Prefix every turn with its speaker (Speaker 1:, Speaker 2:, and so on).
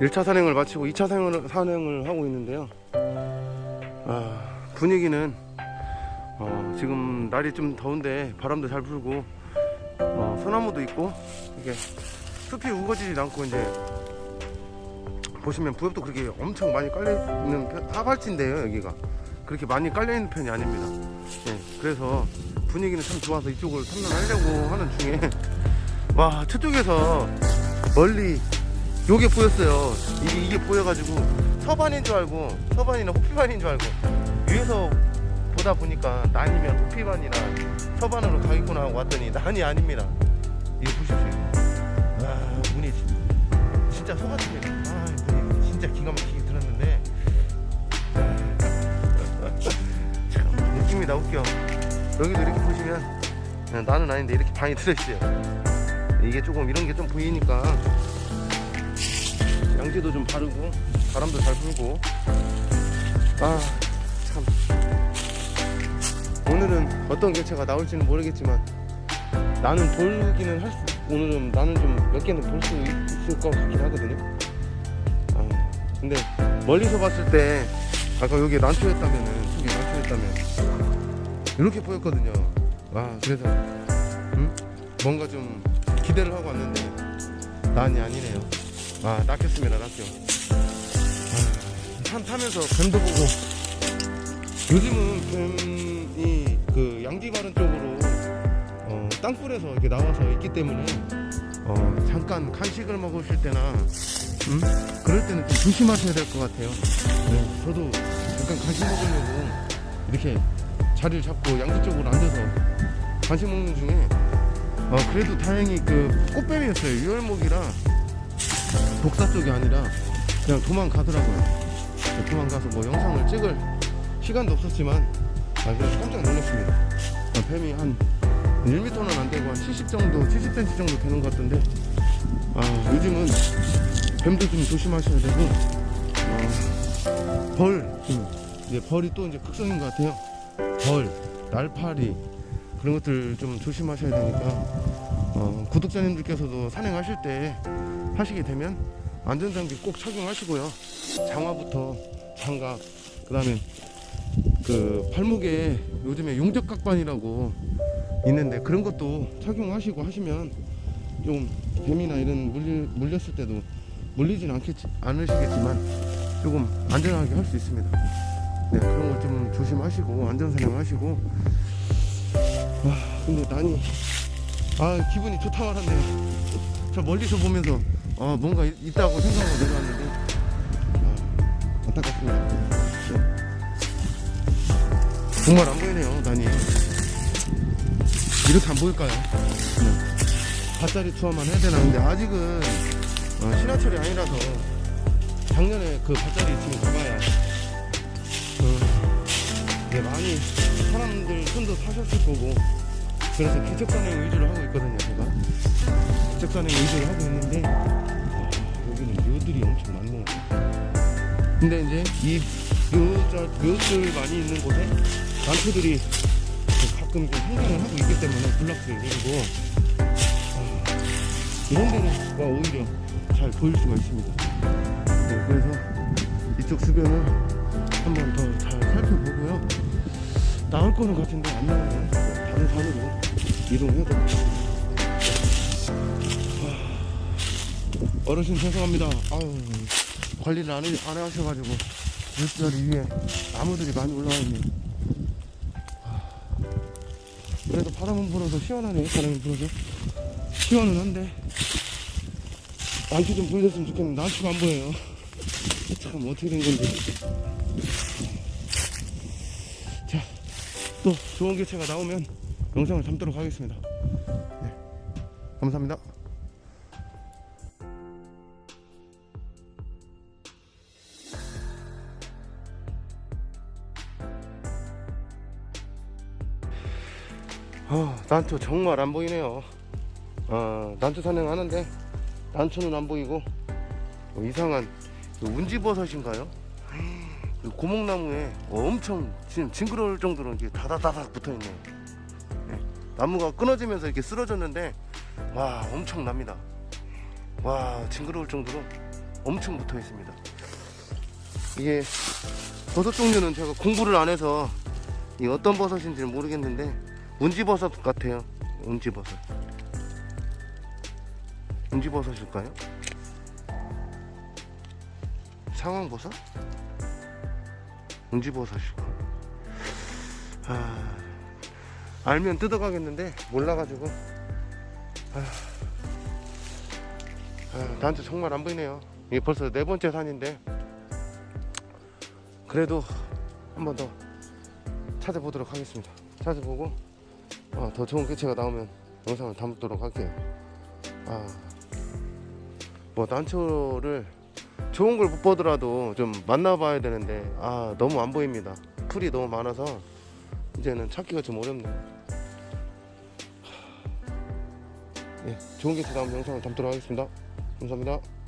Speaker 1: 1차 산행을 마치고 2차 산행을, 산행을 하고 있는데요. 아, 분위기는 어, 지금 날이 좀 더운데 바람도 잘 불고 어, 소나무도 있고 이게 숲이 우거지지 않고 이제 보시면 부엽도 그렇게 엄청 많이 깔려 있는 편, 하발진데요 여기가 그렇게 많이 깔려 있는 편이 아닙니다. 예, 그래서 분위기는 참 좋아서 이쪽을 탐문하려고 하는 중에 와 저쪽에서 멀리 요게 보였어요. 이게, 이게 보여가지고 서반인 줄 알고 서반이나 호피반인 줄 알고 위에서 보다 보니까 난이면 호피반이나 서반으로 가겠구나 하고 왔더니 난이 아닙니다. 이거 보십시오. 아 문이 진- 진짜 속았습니다. 아 문이 진짜 기가 막히게 들었는데 참 웃깁니다 웃겨. 여기도 이렇게 보시면 그냥 나는 아닌데 이렇게 방이 들어있어요. 이게 조금 이런 게 좀 보이니까 양지도 좀 바르고 바람도 잘 불고. 아 참. 오늘은 어떤 개체가 나올지는 모르겠지만 나는 돌기는 할 수, 오늘은 나는 좀 몇 개는 볼 수 있을 것 같긴 하거든요. 아, 근데 멀리서 봤을 때 아까 여기 난초였다면은 속이 난초였다면 이렇게 보였거든요. 아 그래서 음? 뭔가 좀 기대를 하고 왔는데 난이 아니네요. 아 낚였습니다 낚여. 아, 산 타면서 뱀도 보고. 요즘은 뱀이 그 양지바른 쪽으로 어, 땅굴에서 이렇게 나와서 있기 때문에 어, 잠깐 간식을 먹으실 때나 음? 그럴 때는 좀 조심하셔야 될 것 같아요. 네, 저도 잠깐 간식 먹으려고 이렇게 자리를 잡고 양지 쪽으로 앉아서 간식 먹는 중에 어, 그래도 다행히 그 꽃뱀이었어요 유혈목이라 독사 쪽이 아니라 그냥 도망가더라고요. 도망가서 뭐 영상을 찍을 시간도 없었지만 아 그래서 깜짝 놀랐습니다. 아, 뱀이 한 1m는 안 되고 한 70 정도, 70cm 정도 되는 것 같은데 아 요즘은 뱀도 좀 조심하셔야 되고 어, 벌, 좀 이제 벌이 또 이제 극성인 것 같아요. 벌, 날파리 그런 것들 좀 조심하셔야 되니까 어, 구독자님들께서도 산행하실 때 하시게 되면 안전장비 꼭 착용하시고요. 장화부터 장갑, 그 다음에 그 팔목에 요즘에 용접각반이라고 있는데 그런 것도 착용하시고 하시면 좀 뱀이나 이런 물리, 물렸을 때도 물리진 않겠, 않으시겠지만 조금 안전하게 할 수 있습니다. 네, 그런 걸좀 조심하시고 안전 사냥 하시고 와 근데 난이 아 기분이 좋다 말았네요. 저 멀리서 보면서 어, 뭔가 있- 있다고 생각하고 내려왔는데 아, 안타깝습니다. 네. 정말 안 보이네요, 난이. 이렇게 안 보일까요? 네. 밭자리 투하만 해야 되나? 근데 아직은 어, 신화철이 아니라서 작년에 그 밭자리 지금 가봐야 어, 네, 많이 사람들 손도 사셨을 거고 그래서 개척산행 위주로 하고 있거든요, 제가. 개척산행 위주로 하고 있는데 아, 여기는 묘들이 엄청 많네요. 근데 이제 이 묘자, 묘들 많이 있는 곳에 난초들이 가끔 좀 생장을 하고 있기 때문에 군락지를 내리고 아, 이런 데가 오히려 잘 보일 수가 있습니다. 네, 그래서 이쪽 주변을 한번 더 잘 살펴보고요. 나올 거는 같은데 안 나오면 다른 산으로 이동해야 됩니다. 어르신 죄송합니다. 아유, 관리를 안, 해, 안 하셔가지고 물자리 위에 나무들이 많이 올라와 있네요. 아, 그래도 바람은 불어서 시원하네요. 바람이 불어서 시원은 한데 난초 좀 보여줬으면 좋겠는데 난초가 안 보여요. 참 어떻게 된 건지. 자, 또 좋은 개체가 나오면 영상을 담도록 하겠습니다. 네, 감사합니다. 어, 난초 정말 안 보이네요. 어, 난초 산행하는데 난초는 안 보이고 어, 이상한 그 운지버섯인가요? 그 고목나무에 엄청 지금 징그러울 정도로 다다다닥 붙어 있네요. 네, 나무가 끊어지면서 이렇게 쓰러졌는데 와 엄청납니다. 와 징그러울 정도로 엄청 붙어 있습니다. 이게 버섯 종류는 제가 공부를 안 해서 이 어떤 버섯인지는 모르겠는데 운지버섯 같아요. 운지버섯. 운지버섯일까요? 상황버섯? 운지버섯일까? 아, 알면 뜯어가겠는데 몰라가지고 아, 아, 나한테 정말 안 보이네요. 이게 벌써 네 번째 산인데 그래도 한 번 더 찾아보도록 하겠습니다. 찾아보고 어, 더 좋은 개체가 나오면 영상을 담도록 할게요. 아, 뭐 난초를 좋은 걸 못 보더라도 좀 만나봐야 되는데 아 너무 안 보입니다. 풀이 너무 많아서 이제는 찾기가 좀 어렵네요. 예, 좋은 개체 나오면 영상을 담도록 하겠습니다. 감사합니다.